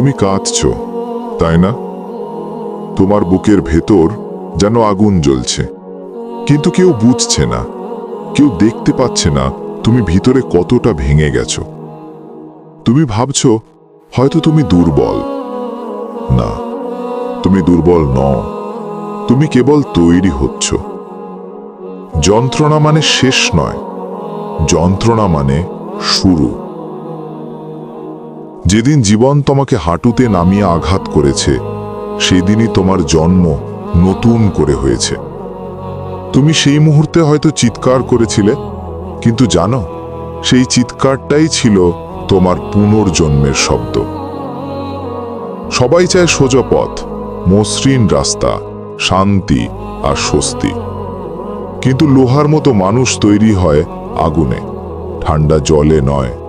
তুমি কাঁদছ, তাই না? তোমার বুকের ভেতর যেন আগুন জ্বলছে। কিন্তু কেউ বুঝছে না, কেউ দেখতে পাচ্ছে না তুমি ভিতরে কতটা ভেঙে গেছো। তুমি ভাবছ, হয়তো তুমি দুর্বল। না, তুমি দুর্বল নও, তুমি কেবল তৈরি হচ্ছ। যন্ত্রণা মানে শেষ নয়, যন্ত্রণা মানে শুরু। যেদিন জীবন তোমাকে হাঁটুতে নামিয়ে আঘাত করেছে, সেদিনই তোমার জন্ম নতুন করে হয়েছে। তুমি সেই মুহূর্তে হয়তো চিৎকার করেছিলে, কিন্তু জানো, সেই চিৎকারটাই ছিল তোমার পুনর্জন্মের শব্দ। সবাই চায় সোজা পথ, মসৃণ রাস্তা, শান্তি আর স্বস্তি। কিন্তু লোহার মতো মানুষ তৈরি হয় আগুনে, ঠান্ডা জলে নয়।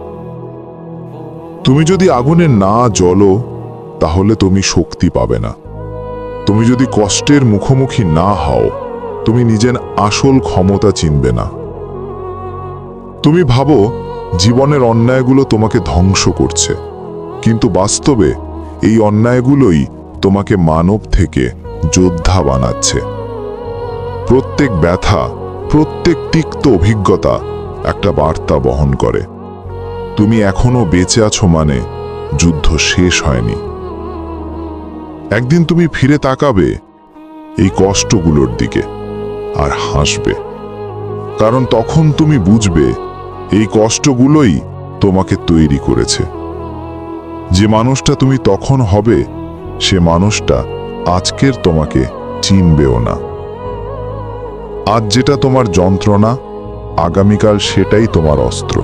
তুমি যদি আগুনে না জ্বলো, তাহলে তুমি শক্তি পাবে না। তুমি যদি কষ্টের মুখোমুখি না হও, তুমি নিজের আসল ক্ষমতা চিনবে না। তুমি ভাবো, জীবনের অন্যায়গুলো তোমাকে ধ্বংস করছে। কিন্তু বাস্তবে এই অন্যায়গুলোই তোমাকে মানব থেকে যোদ্ধা বানাচ্ছে। প্রত্যেক ব্যথা, প্রত্যেক তিক্ত অভিজ্ঞতা একটা বার্তা বহন করে। তুমি এখনও বেঁচে আছো মানে যুদ্ধ শেষ হয়নি। একদিন তুমি ফিরে তাকাবে এই কষ্টগুলোর দিকে আর হাসবে, কারণ তখন তুমি বুঝবে এই কষ্টগুলোই তোমাকে তৈরি করেছে। যে মানুষটা তুমি তখন হবে, সে মানুষটা আজকের তোমাকে চিনবেও না। আজ যেটা তোমার যন্ত্রণা, আগামীকাল সেটাই তোমার অস্ত্র।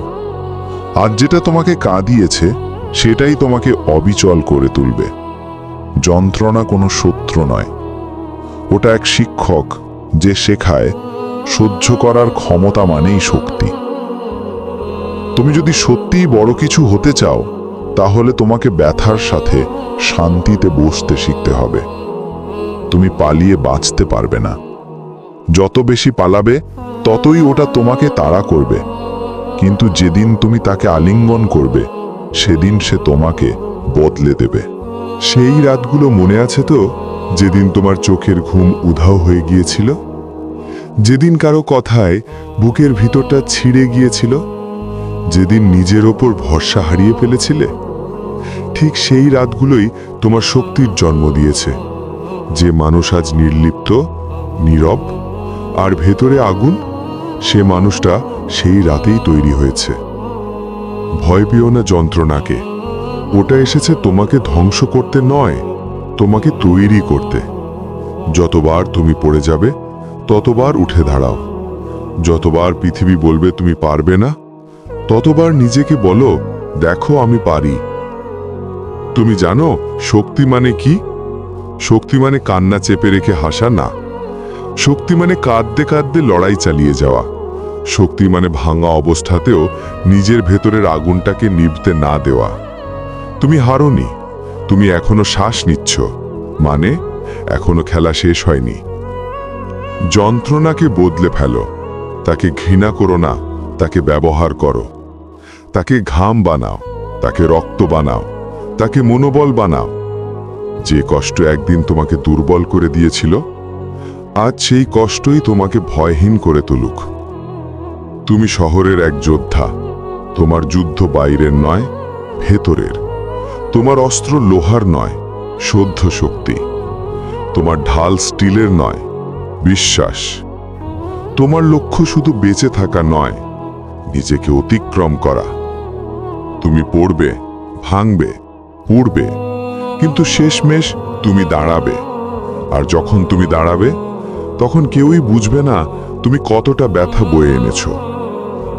আজ যেটা তোমাকে কাঁদিয়েছে, সেটাই তোমাকে অবিচল করে তুলবে। যন্ত্রণা কোনো শত্রু নয়। ওটা এক শিক্ষক যে শেখায়, সহ্য করার ক্ষমতা মানেই শক্তি। তুমি যদি সত্যিই বড় কিছু হতে চাও, তাহলে তোমাকে ব্যথার সাথে শান্তিতে বসতে শিখতে হবে। তুমি পালিয়ে বাঁচতে পারবে না। যত বেশি পালাবে, ততই ওটা তোমাকে তাড়া করবে। কিন্তু যেদিন তুমি তাকে আলিঙ্গন করবে, সেদিন সে তোমাকে বদলে দেবে। সেই রাতগুলো মনে আছে তো, যেদিন তোমার চোখের ঘুম উধাও হয়ে গিয়েছিল? যেদিন কারও কথায় বুকের ভিতরটা ছিঁড়ে গিয়েছিল? যেদিন নিজের ওপর ভরসা হারিয়ে ফেলেছিলে? ঠিক সেই রাতগুলোই তোমার শক্তির জন্ম দিয়েছে। যে মানুষ আজ নির্লিপ্ত, নীরব, আর ভেতরে আগুন সে মানুষটা সেই রাতেই তৈরি হয়েছে। ভয় পেও না যন্ত্রণাকে। ওটা এসেছে তোমাকে ধ্বংস করতে নয়, তোমাকে তৈরি করতে। যতবার তুমি পড়ে যাবে, ততবার উঠে দাঁড়াও। যতবার পৃথিবী বলবে তুমি পারবে না, ততবার নিজেকে বলো, দেখো, আমি পারি। তুমি জানো, শক্তি মানে কি? শক্তি মানে কান্না চেপে রেখে হাসা না। শক্তি মানে কাঁদতে কাঁদতে লড়াই চালিয়ে যাওয়া। শক্তি মানে ভাঙা অবস্থাতেও নিজের ভেতরের আগুনটাকে নিভতে না দেওয়া। তুমি হারোনি, তুমি এখনও শ্বাস নিচ্ছ। মানে এখনও খেলা শেষ হয়নি। যন্ত্রণাকে বদলে ফেলো, তাকে ঘৃণা করো না, তাকে ব্যবহার করো। তাকে ঘাম বানাও, তাকে রক্ত বানাও, তাকে মনোবল বানাও। যে কষ্ট একদিন তোমাকে দুর্বল করে দিয়েছিল আজ সেই কষ্টই তোমাকে ভয়হীন করে তুলুক। তুমি শহরের এক যোদ্ধা, তোমার যুদ্ধ বাইরের নয়, ভেতরের। তোমার অস্ত্র লোহার নয়, সদ্য শক্তি। তোমার ঢাল স্টিলের নয়, বিশ্বাস। তোমার লক্ষ্য শুধু বেঁচে থাকা নয়, নিজেকে অতিক্রম করা। তুমি পড়বে, ভাঙবে উড়বে কিন্তু শেষমেশ তুমি দাঁড়াবে। আর যখন তুমি দাঁড়াবে তখন কেউই বুঝবে না তুমি কতটা ব্যথা বয়ে এনেছ।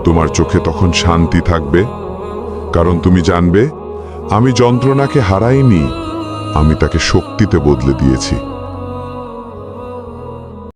তোমার চোখে তখন শান্তি থাকবে, কারণ তুমি জানবে, আমি যন্ত্রণাকে হারাইনি, আমি তাকে শক্তিতে বদলে দিয়েছি।